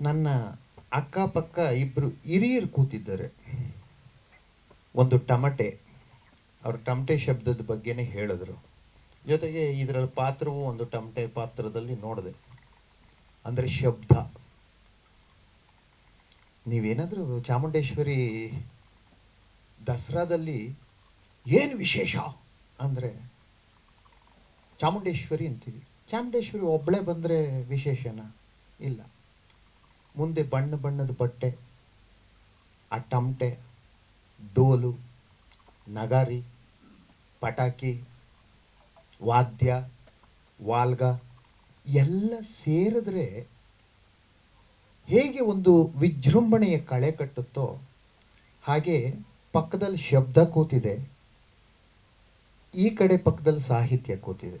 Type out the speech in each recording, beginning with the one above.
ನನ್ನ ಅಕ್ಕಪಕ್ಕ ಇಬ್ರು ಹಿರಿಯರು ಕೂತಿದ್ದಾರೆ. ಒಂದು ಟಮಟೆ. ಅವ್ರ ಟಮಟೆ ಶಬ್ದದ ಬಗ್ಗೆನೇ ಹೇಳಿದ್ರು. ಜೊತೆಗೆ ಇದರಲ್ಲಿ ಪಾತ್ರವು ಒಂದು ಟಮಟೆ ಪಾತ್ರದಲ್ಲಿ ನೋಡಿದೆ. ಅಂದ್ರೆ ಶಬ್ದ. ನೀವೇನಾದ್ರೂ ಚಾಮುಂಡೇಶ್ವರಿ ದಸರಾದಲ್ಲಿ ಏನು ವಿಶೇಷ? ಅಂದ್ರೆ ಚಾಮುಂಡೇಶ್ವರಿ ಅಂತೀವಿ. ಚಾಮುಂಡೇಶ್ವರಿ ಒಬ್ಳೆ ಬಂದ್ರೆ ವಿಶೇಷನ? ಇಲ್ಲ. ಮುಂದೆ ಬಣ್ಣ ಬಣ್ಣದ ಬಟ್ಟೆ, ಆ ಟಮಟೆ, ಡೋಲು, ನಗಾರಿ, ಪಟಾಕಿ, ವಾದ್ಯ, ವಾಲ್ಗ ಎಲ್ಲ ಸೇರಿದ್ರೆ ಹೇಗೆ ಒಂದು ವಿಜೃಂಭಣೆಯ ಕಳೆ ಕಟ್ಟುತ್ತೋ ಹಾಗೆ ಪಕ್ಕದಲ್ಲಿ ಶಬ್ದ ಕೂತಿದೆ, ಈ ಕಡೆ ಪಕ್ಕದಲ್ಲಿ ಸಾಹಿತ್ಯ ಕೂತಿದೆ.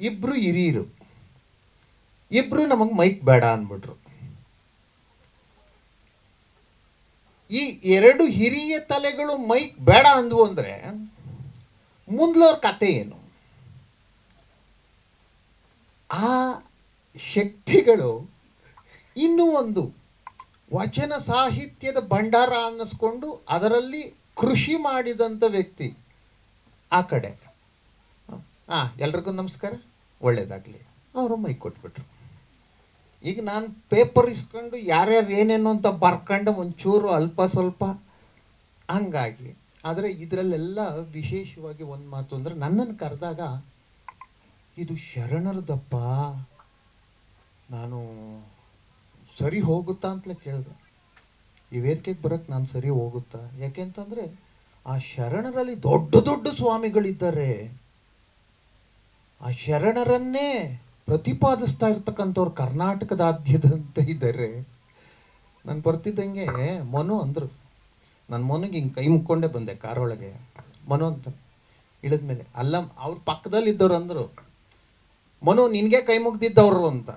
ಇಬ್ರು ಹಿರಿಯರು, ಇಬ್ರು ನಮಗೆ ಮೈಕ್ ಬೇಡ ಅನ್ಬಿಟ್ರು ಈ ಎರಡು ಹಿರಿಯ ತಲೆಗಳು ಮೈಕ್ ಬೇಡ ಅಂದ್ವು ಅಂದ್ರೆ ಮುಂದ್ಲವ್ರ ಕತೆ ಏನು? ಆ ಶಕ್ತಿಗಳು ಇನ್ನೂ ಒಂದು ವಚನ ಸಾಹಿತ್ಯದ ಭಂಡಾರ ಅನ್ನಿಸ್ಕೊಂಡು ಅದರಲ್ಲಿ ಕೃಷಿ ಮಾಡಿದಂಥ ವ್ಯಕ್ತಿ ಆ ಕಡೆ. ಹಾ, ಎಲ್ರಿಗೂ ನಮಸ್ಕಾರ. ಒಳ್ಳೇದಾಗ್ಲಿ. ಅವರು ಮೈ ಕೊಟ್ಬಿಟ್ರು. ಈಗ ನಾನು ಪೇಪರ್ ಇಸ್ಕೊಂಡು ಯಾರ್ಯಾರು ಏನೇನು ಅಂತ ಬರ್ಕೊಂಡು ಒಂಚೂರು ಅಲ್ಪ ಸ್ವಲ್ಪ ಹಂಗಾಗಿ. ಆದರೆ ಇದರಲ್ಲೆಲ್ಲ ವಿಶೇಷವಾಗಿ ಒಂದು ಮಾತು ಅಂದರೆ ನನ್ನನ್ನು ಕರೆದಾಗ, ಇದು ಶರಣರದಪ್ಪ. ನಾನು ಸರಿ ಹೋಗುತ್ತಾ ಅಂತಲೇ ಕೇಳಿದೆ. ಈ ವೇದಿಕೆಗೆ ಬರೋಕ್ಕೆ ನಾನು ಸರಿ ಹೋಗುತ್ತಾ? ಯಾಕೆಂತಂದರೆ ಆ ಶರಣರಲ್ಲಿ ದೊಡ್ಡ ದೊಡ್ಡ ಸ್ವಾಮಿಗಳಿದ್ದಾರೆ. ಆ ಶರಣರನ್ನೇ ಪ್ರತಿಪಾದಿಸ್ತಾ ಇರ್ತಕ್ಕಂಥವ್ರು ಕರ್ನಾಟಕದಾದ್ಯದಂತ ಇದ್ದಾರೆ. ನಾನು ಬರ್ತಿದ್ದಂಗೆ ಮನು ಅಂದ್ರು. ನನ್ನ ಮನುಗೆ ಹಿಂಗೆ ಕೈ ಮುಕ್ಕೊಂಡೇ ಬಂದೆ ಕಾರೊಳಗೆ ಮನು ಅಂತ ಇಳಿದ್ಮೇಲೆ ಅಲ್ಲ, ಅವ್ರ ಪಕ್ಕದಲ್ಲಿ ಇದ್ದವ್ರು ಅಂದ್ರು, ಮನು, ನಿನಗೆ ಕೈ ಮುಗ್ದಿದ್ದವ್ರು ಅಂತ.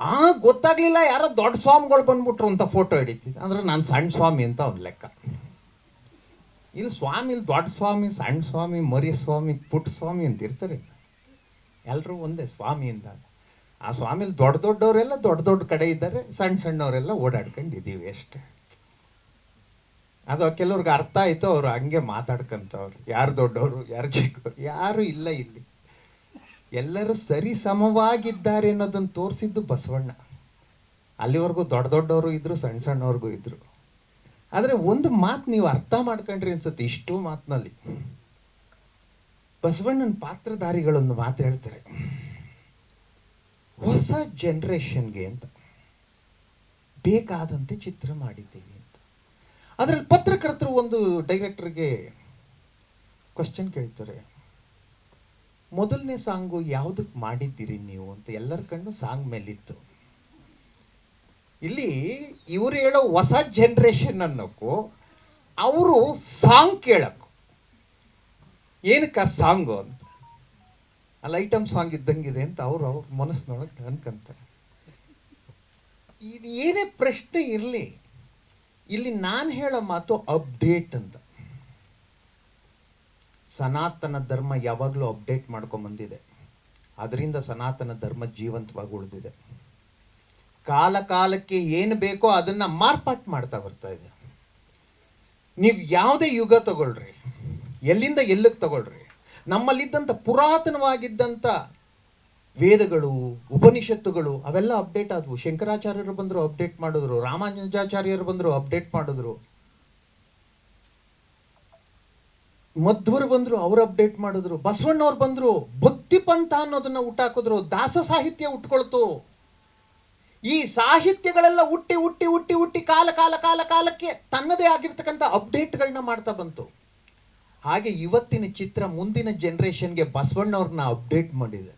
ಆ, ಗೊತ್ತಾಗ್ಲಿಲ್ಲ, ಯಾರೋ ದೊಡ್ಡ ಸ್ವಾಮಿಗಳು ಬಂದ್ಬಿಟ್ರು ಅಂತ ಫೋಟೋ ಹಿಡಿತಿದ್ದೆ ಅಂದ್ರೆ ನಾನು ಸಣ್ಣ ಸ್ವಾಮಿ ಅಂತ ಅವ್ನ ಲೆಕ್ಕ. ಇಲ್ಲಿ ಸ್ವಾಮಿ, ಇಲ್ಲಿ ದೊಡ್ಡ ಸ್ವಾಮಿ ಸಣ್ಣ ಸ್ವಾಮಿ ಮರಿ ಸ್ವಾಮಿ, ಪುಟ್ಟ ಸ್ವಾಮಿ ಅಂತ ಇರ್ತಾರೆ ಎಲ್ಲರೂ ಒಂದೇ ಸ್ವಾಮಿ ಅಂದಾಗ ಆ ಸ್ವಾಮಿಲಿ ದೊಡ್ಡ ದೊಡ್ಡವರೆಲ್ಲ ದೊಡ್ಡ ದೊಡ್ಡ ಕಡೆ ಇದ್ದಾರೆ ಸಣ್ಣ ಸಣ್ಣವರೆಲ್ಲ ಓಡಾಡ್ಕೊಂಡಿದ್ದೀವಿ ಅಷ್ಟೇ. ಅದು ಕೆಲವ್ರಿಗೆ ಅರ್ಥ ಆಯ್ತು, ಅವ್ರು ಹಂಗೆ ಮಾತಾಡ್ಕಂತವ್ರು. ಯಾರು ದೊಡ್ಡವರು, ಯಾರು ಚಿಕ್ಕವರು ಯಾರು ಇಲ್ಲ ಇಲ್ಲಿ. ಎಲ್ಲರೂ ಸರಿ ಸಮವಾಗಿದ್ದಾರೆ ಅನ್ನೋದನ್ನು ತೋರಿಸಿದ್ದು ಬಸವಣ್ಣ. ಅಲ್ಲಿವರೆಗೂ ದೊಡ್ಡ ದೊಡ್ಡವರು ಇದ್ರು ಸಣ್ಣ ಸಣ್ಣವ್ರಿಗೂ ಇದ್ರು. ಆದರೆ ಒಂದು ಮಾತು ನೀವು ಅರ್ಥ ಮಾಡ್ಕೊಂಡ್ರಿ ಅನ್ಸುತ್ತೆ, ಇಷ್ಟು ಮಾತಿನಲ್ಲಿ. ಬಸವಣ್ಣನ ಪಾತ್ರಧಾರಿಗಳೊಂದು ಮಾತು ಹೇಳ್ತಾರೆ. ಹೊಸ ಜನ್ರೇಷನ್ಗೆ ಅಂತ. ಬೇಕಾದಂತೆ ಚಿತ್ರ ಮಾಡಿದ್ದೀವಿ ಅಂತ. ಅದರಲ್ಲಿ ಪತ್ರಕರ್ತರು ಒಂದು ಡೈರೆಕ್ಟರ್ಗೆ ಕ್ವಶನ್ ಕೇಳ್ತಾರೆ. ಮೊದಲನೇ ಸಾಂಗು ಯಾವುದಕ್ಕೆ ಮಾಡಿದ್ದೀರಿ ನೀವು ಅಂತ ಎಲ್ಲರ ಕಣ್ಣು ಸಾಂಗ್ ಮೇಲಿತ್ತು. ಇಲ್ಲಿ ಇವರು ಹೇಳೋ ಹೊಸ ಜನ್ರೇಷನ್ ಅನ್ನೋಕ್ಕೂ ಅವರು ಸಾಂಗ್ ಕೇಳಕ್ಕೂ ಏನಕ್ಕೆ ಆ ಸಾಂಗು ಅಂತ ಅಲ್ಲಿ ಐಟಮ್ ಸಾಂಗ್ ಇದ್ದಂಗಿದೆ ಅಂತ ಅವ್ರು ಅವ್ರ ಮನಸ್ಸಿನೊಳಗೆ ಅನ್ಕಂತಾರೆ. ಇದು ಏನೇ ಪ್ರಶ್ನೆ ಇರಲಿ, ಇಲ್ಲಿ ನಾನು ಹೇಳೋ ಮಾತು ಅಪ್ಡೇಟ್ ಅಂತ. ಸನಾತನ ಧರ್ಮ ಯಾವಾಗಲೂ ಅಪ್ಡೇಟ್ ಮಾಡ್ಕೊಂಬಂದಿದೆ ಅದರಿಂದ ಸನಾತನ ಧರ್ಮ ಜೀವಂತವಾಗಿ ಉಳಿದಿದೆ. ಕಾಲ ಕಾಲಕ್ಕೆ ಏನು ಬೇಕೋ ಅದನ್ನ ಮಾರ್ಪಾಟ್ ಮಾಡ್ತಾ ಬರ್ತಾ ಇದೆ. ನೀವು ಯಾವುದೇ ಯುಗ ತಗೊಳ್ರಿ. ಎಲ್ಲಿಂದ ಎಲ್ಲಿಗೆ ತಗೊಳ್ರಿ? ನಮ್ಮಲ್ಲಿದ್ದಂಥ ಪುರಾತನವಾಗಿದ್ದಂಥ ವೇದಗಳು, ಉಪನಿಷತ್ತುಗಳು, ಅವೆಲ್ಲ ಅಪ್ಡೇಟ್ ಆದವು. ಶಂಕರಾಚಾರ್ಯರು ಬಂದರು ಅಪ್ಡೇಟ್ ಮಾಡಿದ್ರು, ರಾಮಾನುಜಾಚಾರ್ಯರು ಬಂದರು ಅಪ್ಡೇಟ್ ಮಾಡಿದ್ರು. ಮಧ್ವರು ಬಂದರು ಅವ್ರು ಅಪ್ಡೇಟ್ ಮಾಡಿದ್ರು. ಬಸವಣ್ಣವ್ರು ಬಂದರು ಭಕ್ತಿ ಪಂಥ ಅನ್ನೋದನ್ನ ಹುಟ್ಟಾಕಿದ್ರು ದಾಸ ಸಾಹಿತ್ಯ ಉಟ್ಕೊಳ್ತು. ಈ ಸಾಹಿತ್ಯಗಳೆಲ್ಲ ಹುಟ್ಟಿ ಹುಟ್ಟಿ ಹುಟ್ಟಿ ಹುಟ್ಟಿ ಕಾಲ ಕಾಲ ಕಾಲ ಕಾಲಕ್ಕೆ ತನ್ನದೇ ಆಗಿರ್ತಕ್ಕಂಥ ಅಪ್ಡೇಟ್ಗಳನ್ನ ಮಾಡ್ತಾ ಬಂತು. ಹಾಗೆ ಇವತ್ತಿನ ಚಿತ್ರ ಮುಂದಿನ ಜನರೇಷನ್ಗೆ ಬಸವಣ್ಣವ್ರನ್ನ ಅಪ್ಡೇಟ್ ಮಾಡಿದೆ.